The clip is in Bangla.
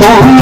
ভেরি